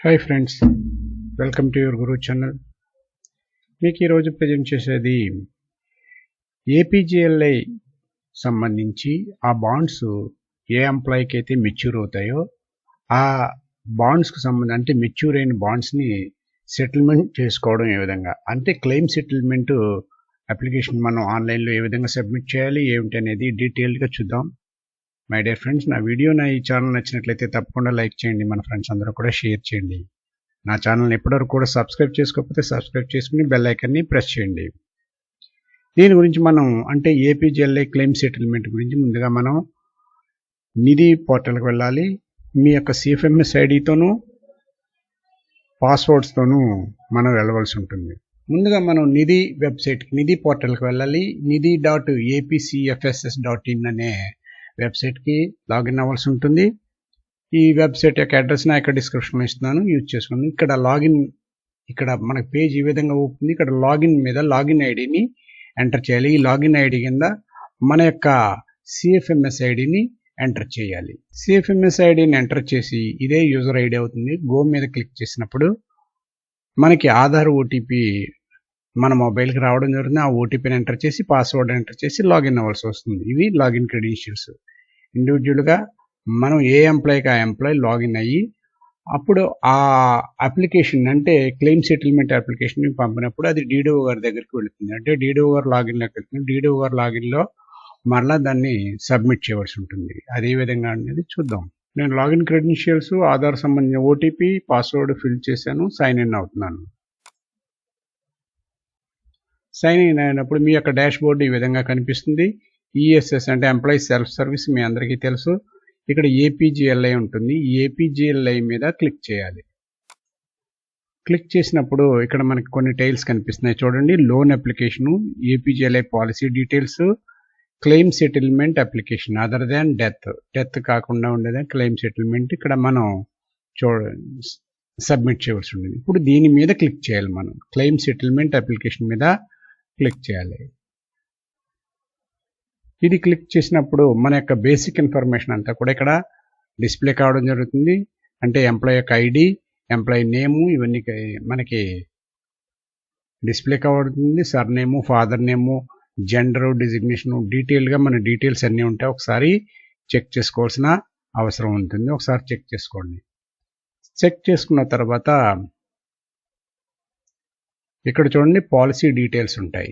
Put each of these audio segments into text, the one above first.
Hi friends welcome to your guru channel మీకు ఈరోజు present చేసేది ఏపీజిఎల్ఐ సంబంధించి ఆ బాండ్స్ ఏ ఎంప్లాయీకి అయితే మెచ్యూర్ అవుతాయో ఆ బాండ్స్కి సంబంధించి అంటే మెచ్యూర్ అయిన బాండ్స్ని సెటిల్మెంట్ చేసుకోవడం ఏ విధంగా? అంటే క్లెయిమ్ సెటిల్మెంట్ అప్లికేషన్ మనం ఆన్లైన్లో ఏ విధంగా సబ్మిట్ చేయాలి ఏమిటి అనేది డీటెయిల్డ్గా చూద్దాం. మై డియర్ ఫ్రెండ్స్ నా వీడియో నా ఈ ఛానల్ నచ్చినట్లయితే తప్పకుండా లైక్ చేయండి. మన ఫ్రెండ్స్ అందరూ కూడా షేర్ చేయండి. నా ఛానల్ని ఎప్పటివరకు కూడా సబ్స్క్రైబ్ చేసుకోకపోతే సబ్స్క్రైబ్ చేసుకుని బెల్ ఐకన్ని ప్రెస్ చేయండి. దీని గురించి మనం అంటే ఏపీజీఎల్ఐ క్లెయిమ్ సెటిల్మెంట్ గురించి ముందుగా మనం నిధి పోర్టల్కి వెళ్ళాలి. మీ యొక్క సిఎఫ్ఎంఎస్ ఐడితోనూ పాస్వర్డ్స్తోనూ మనం వెళ్ళవలసి ఉంటుంది. ముందుగా మనం నిధి వెబ్సైట్కి నిధి పోర్టల్కి వెళ్ళాలి. Nidhi dot APCFSS dot in అనే వెబ్సైట్కి లాగిన్ అవ్వాల్సి ఉంటుంది. ఈ వెబ్సైట్ యొక్క అడ్రస్ని ఇక్కడ డిస్క్రిప్షన్లో ఇస్తున్నాను. యూజ్ చేసుకోండి. ఇక్కడ లాగిన్ ఇక్కడ మనకి పేజ్ ఈ విధంగా అవుతుంది ఇక్కడ లాగిన్ మీద లాగిన్ ఐడిని ఎంటర్ చేయాలి. ఈ లాగిన్ ఐడి కింద మన యొక్క సిఎఫ్ఎంఎస్ ఐడిని ఎంటర్ చేయాలి. సిఎఫ్ఎంఎస్ ఐడిని ఎంటర్ చేసి ఇదే యూజర్ ఐడి అవుతుంది. గో మీద క్లిక్ చేసినప్పుడు మనకి ఆధార్ ఓటీపీ మన మొబైల్కి రావడం జరుగుతుంది ఆ ఓటీపీని ఎంటర్ చేసి పాస్వర్డ్ ఎంటర్ చేసి లాగిన్ అవ్వాల్సి వస్తుంది. ఇవి లాగిన్ క్రెడెన్షియల్స్. ఇండివిజువల్గా మనం ఏ ఎంప్లాయీకి ఆ ఎంప్లాయీ లాగిన్ అయ్యి అప్పుడు ఆ అప్లికేషన్ అంటే క్లెయిమ్ సెటిల్మెంట్ అప్లికేషన్ పంపినప్పుడు అది డీడీఓ గారి దగ్గరికి వెళుతుంది. అంటే డీడీఓ గారు లాగిన్లోకి వెళ్తుంది డీడీఓ గారు లాగిన్లో మరలా దాన్ని సబ్మిట్ చేయవలసి ఉంటుంది. అదే విధంగా అనేది చూద్దాం. నేను లాగిన్ క్రెడెన్షియల్స్ ఆధార్ సంబంధించిన ఓటీపీ పాస్వర్డ్ ఫిల్ చేశాను సైన్ ఇన్ అవుతున్నాను. సైన్ ఇన్ అయినప్పుడు మీ యొక్క డాష్ బోర్డు ఈ విధంగా కనిపిస్తుంది. ఈఎస్ఎస్ అంటే ఎంప్లాయీ సెల్ఫ్ సర్వీస్ మీ అందరికీ తెలుసు. ఇక్కడ ఏపీజిఎల్ఐ ఉంటుంది. ఏపీజీఎల్ఐ మీద క్లిక్ చేయాలి. క్లిక్ చేసినప్పుడు ఇక్కడ మనకి కొన్ని టైల్స్ కనిపిస్తున్నాయి. చూడండి loan application APGLI policy details claim settlement application other than death death కాకుండా ఉండేదే క్లెయిమ్ సెటిల్మెంట్ ఇక్కడ మనం చూడ సబ్మిట్ చేయవలసి ఉంటుంది. ఇప్పుడు దీని మీద క్లిక్ చేయాలి మనం. క్లెయిమ్ సెటిల్మెంట్ అప్లికేషన్ మీద క్లిక్ చేయాలి. ఇది క్లిక్ చేసినప్పుడు మన యొక్క బేసిక్ ఇన్ఫర్మేషన్ అంతా కూడా ఇక్కడ డిస్ప్లే కావడం జరుగుతుంది. అంటే ఎంప్లాయ్ యొక్క ఐడి ఎంప్లాయీ నేము ఇవన్నీ మనకి display కావడుతుంది. Surname father name gender designation డీటెయిల్గా మన డీటెయిల్స్ అన్నీ ఉంటాయి. ఒకసారి చెక్ చేసుకోవాల్సిన అవసరం ఉంటుంది. ఒకసారి చెక్ చేసుకోండి. చెక్ చేసుకున్న తర్వాత ఇక్కడ చూడండి పాలసీ డీటెయిల్స్ ఉంటాయి.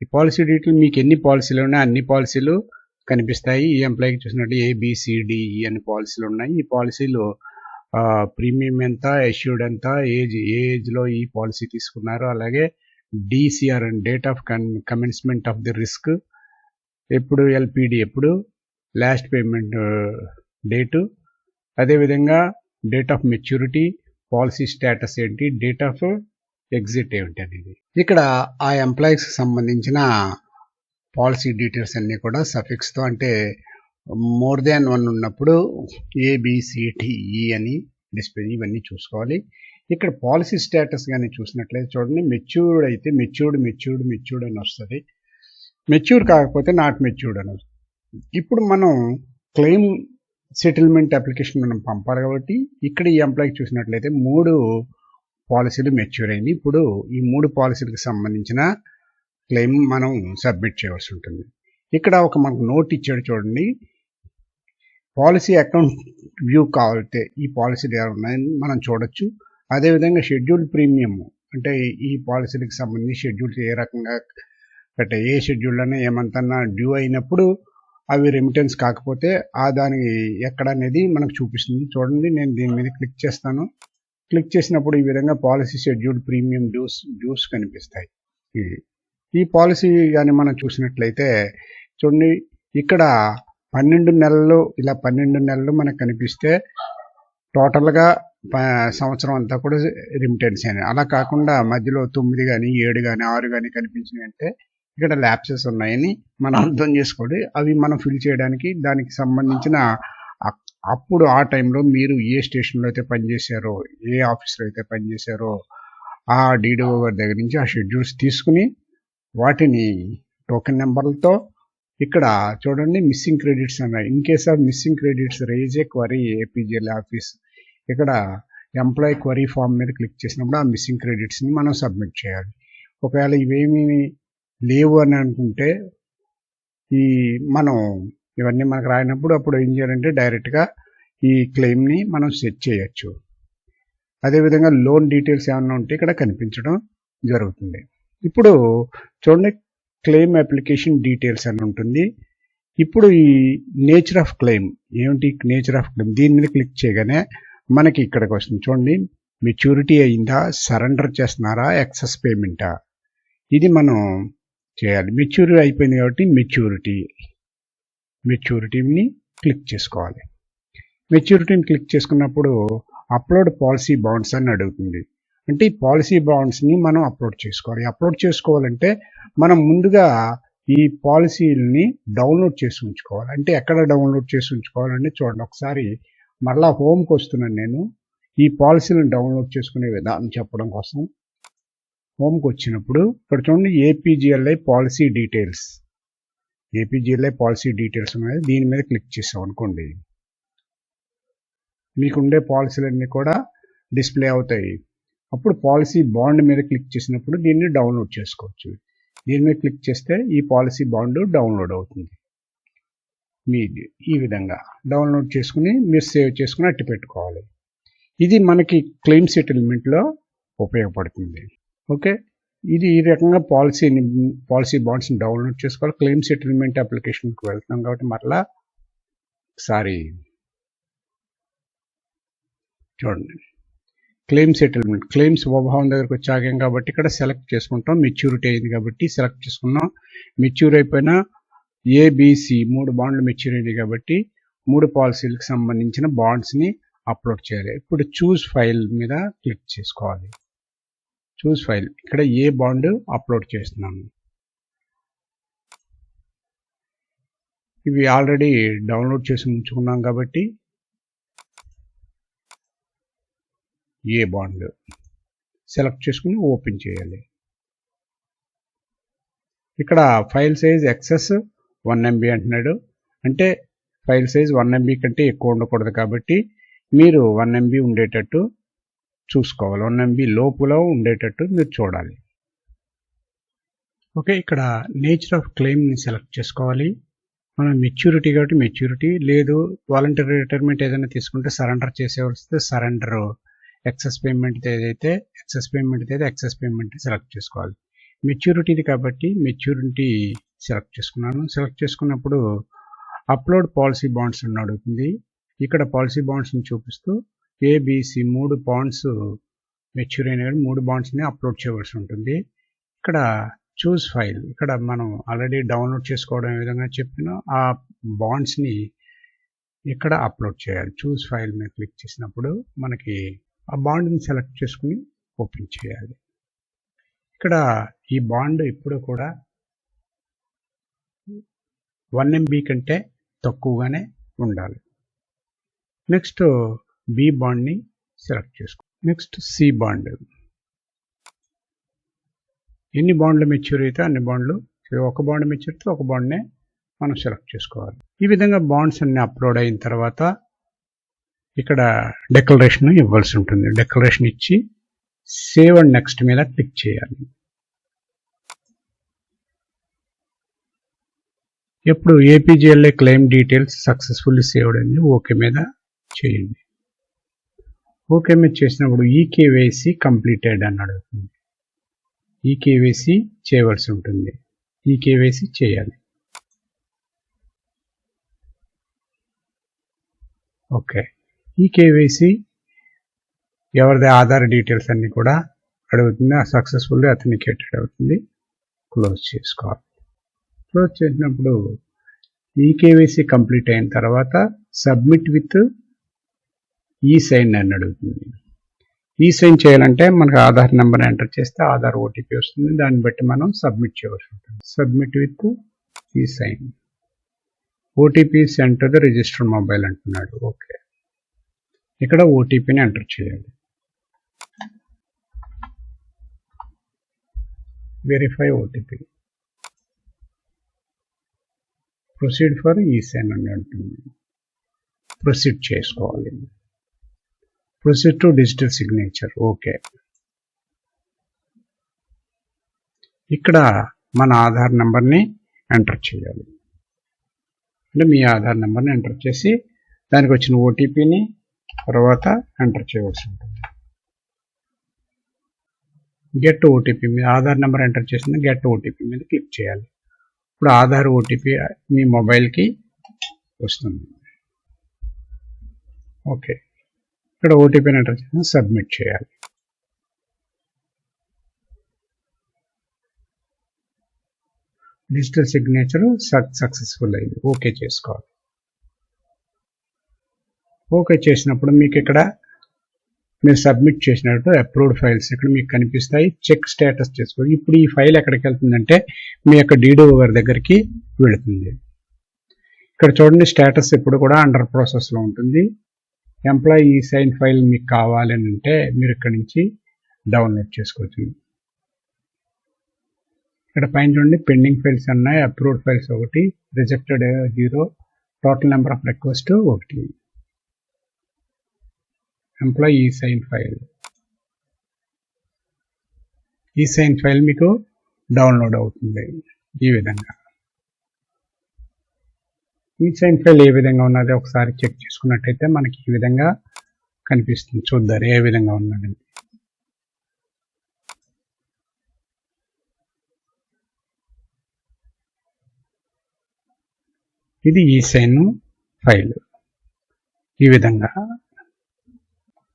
ఈ పాలసీ డీటెయిల్ మీకు ఎన్ని పాలసీలు ఉన్నాయి? అన్ని పాలసీలు కనిపిస్తాయి. ఈ ఎంప్లాయీకి చూసినట్టు ఏబిసిడిఈ e అన్ని పాలసీలు ఉన్నాయి. ఈ పాలసీలు ప్రీమియం ఎంత ఎష్యూడ్ ఎంత ఏజ్ ఏ ఏజ్లో ఈ పాలసీ తీసుకున్నారు అలాగే DCR and date of commencement of the risk ఎప్పుడు ఎల్పిడి ఎప్పుడు లాస్ట్ పేమెంట్ డేటు అదేవిధంగా date of maturity policy status ఏంటి డేట్ ఆఫ్ ఎగ్జిట్ ఏమిటి అనేది. ఇక్కడ ఆ ఎంప్లాయీస్కి సంబంధించిన పాలసీ డీటెయిల్స్ అన్నీ కూడా సఫిక్స్తో అంటే మోర్ దాన్ వన్ ఉన్నప్పుడు ఏబిసిటిఈ e అని డిస్ప్లే ఇవన్నీ చూసుకోవాలి. ఇక్కడ పాలసీ స్టేటస్ కానీ చూసినట్లయితే చూడండి మెచ్యూర్డ్ అయితే మెచ్యూర్డ్ మెచ్యూర్డ్ మెచ్యూర్డ్ అని వస్తుంది. మెచ్యూర్ కాకపోతే నాట్ మెచ్యూర్డ్ అని వస్తుంది. ఇప్పుడు మనం క్లెయిమ్ సెటిల్మెంట్ అప్లికేషన్ మనం పంపాలి కాబట్టి ఇక్కడ ఈ ఎంప్లాయీకి చూసినట్లయితే మూడు పాలసీలు మెచ్యూర్ అయింది ఇప్పుడు ఈ మూడు పాలసీలకు సంబంధించిన క్లెయిమ్ మనం సబ్మిట్ చేయవలసి ఉంటుంది. ఇక్కడ ఒక మనకు నోట్ ఇచ్చాడు చూడండి. పాలసీ అకౌంట్ వ్యూ కావాలంటే ఈ పాలసీలు ఉన్నాయని మనం చూడొచ్చు. అదేవిధంగా షెడ్యూల్ ప్రీమియం అంటే ఈ పాలసీలకు సంబంధించి షెడ్యూల్స్ ఏ రకంగా అంటే ఏ షెడ్యూల్ అయినా ఏమంతన్నా డ్యూ అయినప్పుడు అవి రెమిటెన్స్ కాకపోతే ఆ దాని ఎక్కడ అనేది మనకు చూపిస్తుంది. చూడండి నేను దీని మీద క్లిక్ చేస్తాను. క్లిక్ చేసినప్పుడు ఈ విధంగా policy schedule premium dues dues కనిపిస్తాయి. ఈ పాలసీ కానీ మనం చూసినట్లయితే చూడండి ఇక్కడ పన్నెండు నెలలు ఇలా పన్నెండు నెలలు మనకు కనిపిస్తే టోటల్గా సంవత్సరం అంతా కూడా రిమిటెన్స్ అని అలా కాకుండా మధ్యలో తొమ్మిది కానీ ఏడు కానీ ఆరు కానీ కనిపించినాయి అంటే ఇక్కడ ల్యాప్సెస్ ఉన్నాయని మనం అర్థం చేసుకోండి. అవి మనం ఫిల్ చేయడానికి దానికి సంబంధించిన అప్పుడు ఆ టైంలో మీరు ఏ స్టేషన్లో అయితే పనిచేశారో ఏ ఆఫీస్లో అయితే పనిచేశారో ఆ డీడీఓ గారి దగ్గర నుంచి ఆ షెడ్యూల్స్ తీసుకుని వాటిని టోకెన్ నెంబర్లతో ఇక్కడ చూడండి మిస్సింగ్ క్రెడిట్స్ అన్నాయి. In case of missing credits raise a query APGL office ఇక్కడ ఎంప్లాయీ క్వరీ ఫామ్ మీద క్లిక్ చేసినప్పుడు ఆ మిస్సింగ్ క్రెడిట్స్ని మనం సబ్మిట్ చేయాలి. ఒకవేళ ఇవేమీ లేవు అని అనుకుంటే ఈ మనం ఇవన్నీ మనకు రాయినప్పుడు అప్పుడు ఏం చేయాలంటే డైరెక్ట్గా ఈ క్లెయిమ్ని మనం సెట్ చేయొచ్చు. అదేవిధంగా లోన్ డీటెయిల్స్ ఏమైనా ఉంటే ఇక్కడ కనిపించడం జరుగుతుంది. ఇప్పుడు చూడండి క్లెయిమ్ అప్లికేషన్ డీటెయిల్స్ అని ఉంటుంది. ఇప్పుడు ఈ నేచర్ ఆఫ్ క్లెయిమ్ ఏమిటి నేచర్ ఆఫ్ క్లెయిమ్ దీని మీద క్లిక్ చేయగానే మనకి ఇక్కడికి వస్తుంది. చూడండి మెచ్యూరిటీ అయిందా? సరెండర్ చేస్తున్నారా? ఎక్సెస్ పేమెంటా ఇది మనం చేయాలి. మెచ్యూరిటీ అయిపోయింది కాబట్టి మెచ్యూరిటీ మెచ్యూరిటీని క్లిక్ చేసుకోవాలి. మెచ్యూరిటీని క్లిక్ చేసుకున్నప్పుడు అప్లోడ్ పాలసీ బాండ్స్ అని అడుగుతుంది. అంటే ఈ పాలసీ బాండ్స్ని మనం అప్లోడ్ చేసుకోవాలి. అప్లోడ్ చేసుకోవాలంటే మనం ముందుగా ఈ పాలసీలని డౌన్లోడ్ చేసి ఉంచుకోవాలి. అంటే ఎక్కడ డౌన్లోడ్ చేసి ఉంచుకోవాలంటే చూడండి ఒకసారి మరలా హోమ్కి వస్తున్నాను నేను. ఈ పాలసీలను డౌన్లోడ్ చేసుకునే విధానం చెప్పడం కోసం హోమ్కి వచ్చినప్పుడు ఇక్కడ చూడండి APGLI policy details. APGLI policy details ఉన్నాయి. దీని మీద క్లిక్ చేసాం అనుకోండి. మీకుండే పాలసీలన్నీ కూడా డిస్ప్లే అవుతాయి. అప్పుడు పాలసీ బాండ్ మీద క్లిక్ చేసినప్పుడు దీన్ని డౌన్లోడ్ చేసుకోవచ్చు. దీని మీద క్లిక్ చేస్తే ఈ పాలసీ బాండ్ డౌన్లోడ్ అవుతుంది. మీ ఈ విధంగా డౌన్లోడ్ చేసుకుని మీరు సేవ్ చేసుకుని అట్టి పెట్టుకోవాలి. ఇది మనకి క్లెయిమ్ సెటిల్మెంట్లో ఉపయోగపడుతుంది. ఓకే? ఇది ఈ రకంగా పాలసీని పాలసీ బాండ్స్ని డౌన్లోడ్ చేసుకోవాలి. క్లెయిమ్ సెటిల్మెంట్ అప్లికేషన్కి వెళ్తున్నాం కాబట్టి మరలా సారీ చూడండి. క్లెయిమ్ సెటిల్మెంట్ క్లెయిమ్ స్వభావం దగ్గరకు వచ్చాగాం కాబట్టి ఇక్కడ సెలెక్ట్ చేసుకుంటాం. మెచ్యూరిటీ అయింది కాబట్టి సెలెక్ట్ చేసుకున్నాం. మెచ్యూర్ అయిపోయిన ఏబిసి మూడు బాండ్లు మెచ్యూర్ అయింది కాబట్టి మూడు పాలసీలకు సంబంధించిన బాండ్స్ని అప్లోడ్ చేయాలి. ఇప్పుడు చూస్ ఫైల్ మీద క్లిక్ చేసుకోవాలి. Choose file. ఇక్కడ ఏ బాండ్ అప్లోడ్ చేస్తున్నాను. ఇవి ఆల్రెడీ డౌన్లోడ్ చేసి ఉంచుకున్నాం కాబట్టి ఏ బాండ్ సెలెక్ట్ చేసుకుని ఓపెన్ చేయాలి. ఇక్కడ file size excess one MB అంటున్నాడు. అంటే ఫైల్ సైజ్ వన్ ఎంబీ కంటే ఎక్కువ ఉండకూడదు కాబట్టి మీరు వన్ ఎంబీ ఉండేటట్టు చూసుకోవాలి. వన్ ఎంబీ లోపల ఉండేటట్టు మీరు చూడాలి. ఓకే ఇక్కడ నేచర్ ఆఫ్ క్లెయిమ్ని సెలెక్ట్ చేసుకోవాలి. మనం మెచ్యూరిటీ కాబట్టి మెచ్యూరిటీ లేదు వాలంటరీ రిటైర్మెంట్ ఏదైనా తీసుకుంటే సరెండర్ చేసే సరెండర్. ఎక్సెస్ పేమెంట్ ఏదైతే ఎక్సెస్ పేమెంట్ అయితే ఎక్సెస్ పేమెంట్ సెలెక్ట్ చేసుకోవాలి. మెచ్యూరిటీది కాబట్టి మెచ్యూరిటీ సెలెక్ట్ చేసుకున్నాను. సెలెక్ట్ చేసుకున్నప్పుడు అప్లోడ్ పాలసీ బాండ్స్ అని అడుగుతుంది. ఇక్కడ పాలసీ బాండ్స్ని చూపిస్తూ ఏబిసి మూడు బాండ్స్ మెచ్యూర్ అయిన మూడు బాండ్స్ని అప్లోడ్ చేయవలసి ఉంటుంది. ఇక్కడ చూస్ ఫైల్ ఇక్కడ మనం ఆల్రెడీ డౌన్లోడ్ చేసుకోవడం ఏ విధంగా చెప్పిన ఆ బాండ్స్ని ఇక్కడ అప్లోడ్ చేయాలి. చూస్ ఫైల్ మీద క్లిక్ చేసినప్పుడు మనకి ఆ బాండ్ని సెలెక్ట్ చేసుకుని ఓపెన్ చేయాలి. ఇక్కడ ఈ బాండ్ ఇప్పుడు కూడా వన్ ఎంబీ కంటే తక్కువగానే ఉండాలి. నెక్స్ట్ బి బాండ్ని సెలెక్ట్ చేసుకో. నెక్స్ట్ సి బాండ్ ఎన్ని బాండ్లు మెచ్యూర్ అయితే అన్ని బాండ్లు ఒక బాండ్ మెచ్యూర్ అయితే ఒక బాండ్నే మనం సెలెక్ట్ చేసుకోవాలి. ఈ విధంగా బాండ్స్ అన్ని అప్లోడ్ అయిన తర్వాత ఇక్కడ డెక్లరేషన్ ఇవ్వాల్సి ఉంటుంది. డెక్లరేషన్ ఇచ్చి సేవ్ అండ్ నెక్స్ట్ మీద క్లిక్ చేయాలి. ఎప్పుడు APGLA claim details successfully saved అని ఓకే మీద చేయండి. ఓకే మీద చేసినప్పుడు ఈ కేవైసీ కంప్లీటెడ్ అని అడుగుతుంది. ఈ కేవైసీ చేయవలసి ఉంటుంది. ఈ కేవైసీ చేయాలి. ఓకే. ఈ కేవైసీ ఎవరిది? ఆధార్ డీటెయిల్స్ అన్నీ కూడా అడుగుతుంది. ఆ సక్సెస్ఫుల్లీ అథెంటికేటెడ్ అవుతుంది. క్లోజ్ చేసుకోవాలి. క్లోజ్ చేసినప్పుడు ఈ కేవైసీ కంప్లీట్ అయిన తర్వాత సబ్మిట్ విత్ ఈ సైన్ అని అడుగుతుంది. ఈ సైన్ చేయాలంటే మనకు ఆధార్ నెంబర్ ఎంటర్ చేస్తే ఆధార్ ఓటీపీ వస్తుంది. దాన్ని బట్టి మనం సబ్మిట్ చేయవలసి ఉంటుంది. Submit with e sign. OTP sent to the registered mobile అంటున్నాడు. ఓకే. ఇక్కడ ఓటీపీని ఎంటర్ చేయాలి. Verify OTP proceed for e sign అని అంటుంది. ప్రొసీడ్ చేసుకోవాలి. Proceed to digital signature okay ఇక్కడ మన ఆధార్ నెంబర్ని ఎంటర్ చేయాలి. అంటే మీ ఆధార్ నెంబర్ని ఎంటర్ చేసి దానికి వచ్చిన ఓటీపీని తర్వాత ఎంటర్ చేయవలసి ఉంటుంది. గెట్ ఓటీపీ మీద ఆధార్ నెంబర్ ఎంటర్ చేసిన గెట్ ఓటీపీ మీద క్లిక్ చేయాలి. ఇప్పుడు ఆధార్ ఓటీపీ మీ మొబైల్కి వస్తుంది. ఓకే ఇక్కడ ఓటీపీని ఎంటర్ చేసి సబ్మిట్ చేయాలి. డిజిటల్ సిగ్నేచర్ సక్సెస్ఫుల్ అయింది. ఓకే చేసుకోవాలి. ఓకే చేసినప్పుడు మీకు ఇక్కడ మీరు సబ్మిట్ చేసినట్టు అప్రూవ్డ్ ఫైల్స్ ఇక్కడ మీకు కనిపిస్తాయి. చెక్ స్టేటస్ చేసుకోవాలి ఇప్పుడు ఈ ఫైల్ ఎక్కడికి వెళ్తుందంటే మీ యొక్క డీడీఓ గారి దగ్గరికి వెళుతుంది. ఇక్కడ చూడండి స్టేటస్ ఇప్పుడు కూడా అండర్ ప్రాసెస్లో ఉంటుంది. ఎంప్లాయీ ఈ సైన్ ఫైల్ మీకు కావాలని అంటే మీరు ఇక్కడ నుంచి డౌన్లోడ్ చేసుకోవచ్చు. ఇక్కడ పైన చూడండి పెండింగ్ ఫైల్స్ ఉన్నాయి అప్రూవ్డ్ ఫైల్స్ ఒకటి rejected zero total number of request ఒకటి. Employee e sign file e sign file మీకు డౌన్లోడ్ అవుతుంది ఈ విధంగా. ఈ సైన్ ఫైల్ ఏ విధంగా ఉన్నది ఒకసారి చెక్ చేసుకున్నట్టయితే మనకి ఈ విధంగా కనిపిస్తుంది. చూద్దారు ఏ విధంగా ఉన్నది. ఇది ఈ సైన్ ఫైల్ ఈ విధంగా.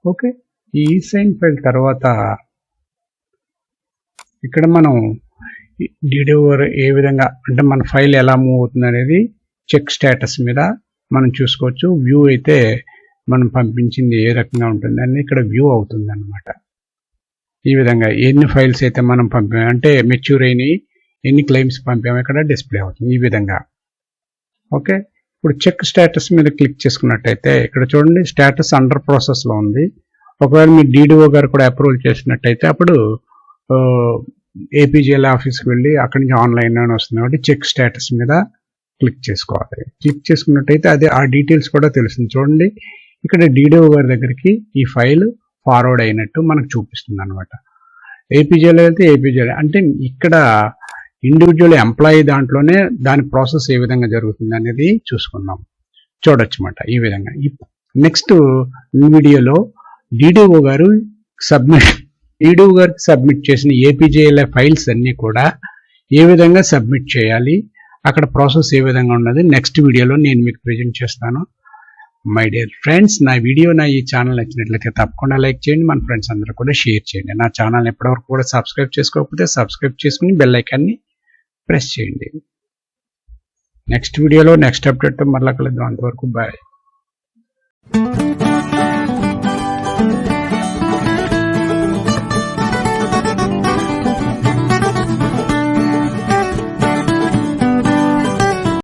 ఓకే ఈ సైన్ ఫైల్ తర్వాత ఇక్కడ మనం డిడిఓవర్ ఏ విధంగా అంటే మన ఫైల్ ఎలా మూవ్ అవుతుంది అనేది చెక్ స్టేటస్ మీద మనం చూసుకోవచ్చు. వ్యూ అయితే మనం పంపించింది ఏ రకంగా ఉంటుంది అని ఇక్కడ వ్యూ అవుతుంది అనమాట ఈ విధంగా ఎన్ని ఫైల్స్ అయితే మనం పంపాము అంటే మెచ్యూర్ అయినాయి ఎన్ని క్లెయిమ్స్ పంపాము ఇక్కడ డిస్ప్లే అవుతుంది ఈ విధంగా. ఓకే? ఇప్పుడు చెక్ స్టేటస్ మీద క్లిక్ చేసుకున్నట్టయితే ఇక్కడ చూడండి స్టేటస్ అండర్ ప్రాసెస్లో ఉంది. ఒకవేళ మీ డీడీఓ గారు కూడా అప్రూవల్ చేసినట్టయితే అప్పుడు ఏపీజీఎల్ ఆఫీస్కి వెళ్ళి అక్కడి నుంచి ఆన్లైన్ అని వస్తుంది. కాబట్టి చెక్ స్టేటస్ మీద క్లిక్ చేసుకోవాలి. క్లిక్ చేసుకున్నట్టయితే అదే ఆ డీటెయిల్స్ కూడా తెలుస్తుంది. చూడండి ఇక్కడ డీడీఓ గారి దగ్గరికి ఈ ఫైల్ ఫార్వర్డ్ అయినట్టు మనకు చూపిస్తుంది అనమాట ఏపీజేలో వెళ్తే ఏపీజేలో అంటే ఇక్కడ ఇండివిజువల్ ఎంప్లాయీ దాంట్లోనే దాని ప్రాసెస్ ఏ విధంగా జరుగుతుంది అనేది చూసుకుందాం. చూడొచ్చు ఈ విధంగా. నెక్స్ట్ వీడియోలో డిడిఓ గారు సబ్మిట్ డిడిఓ గారికి సబ్మిట్ చేసిన ఏపీజేఎల్ఏ ఫైల్స్ అన్నీ కూడా ఏ విధంగా సబ్మిట్ చేయాలి అక్కడ ప్రాసెస్ ఏ విధంగా ఉన్నది నెక్స్ట్ వీడియోలో నేను మీకు ప్రజెంట్ చేస్తాను. మై డియర్ ఫ్రెండ్స్ నా వీడియో నా ఈ ఛానల్ నచ్చినట్లయితే తప్పకుండా లైక్ చేయండి. మన ఫ్రెండ్స్ అందరూ కూడా షేర్ చేయండి. నా ఛానల్ ఎప్పటివరకు కూడా సబ్స్క్రైబ్ చేసుకోకపోతే సబ్స్క్రైబ్ చేసుకుని బెల్ ఐకాన్ని ప్రెస్ చేయండి. నెక్స్ట్ వీడియోలో నెక్స్ట్ అప్డేట్ మళ్ళీ కలుద్దాం. అంతవరకు బాయ్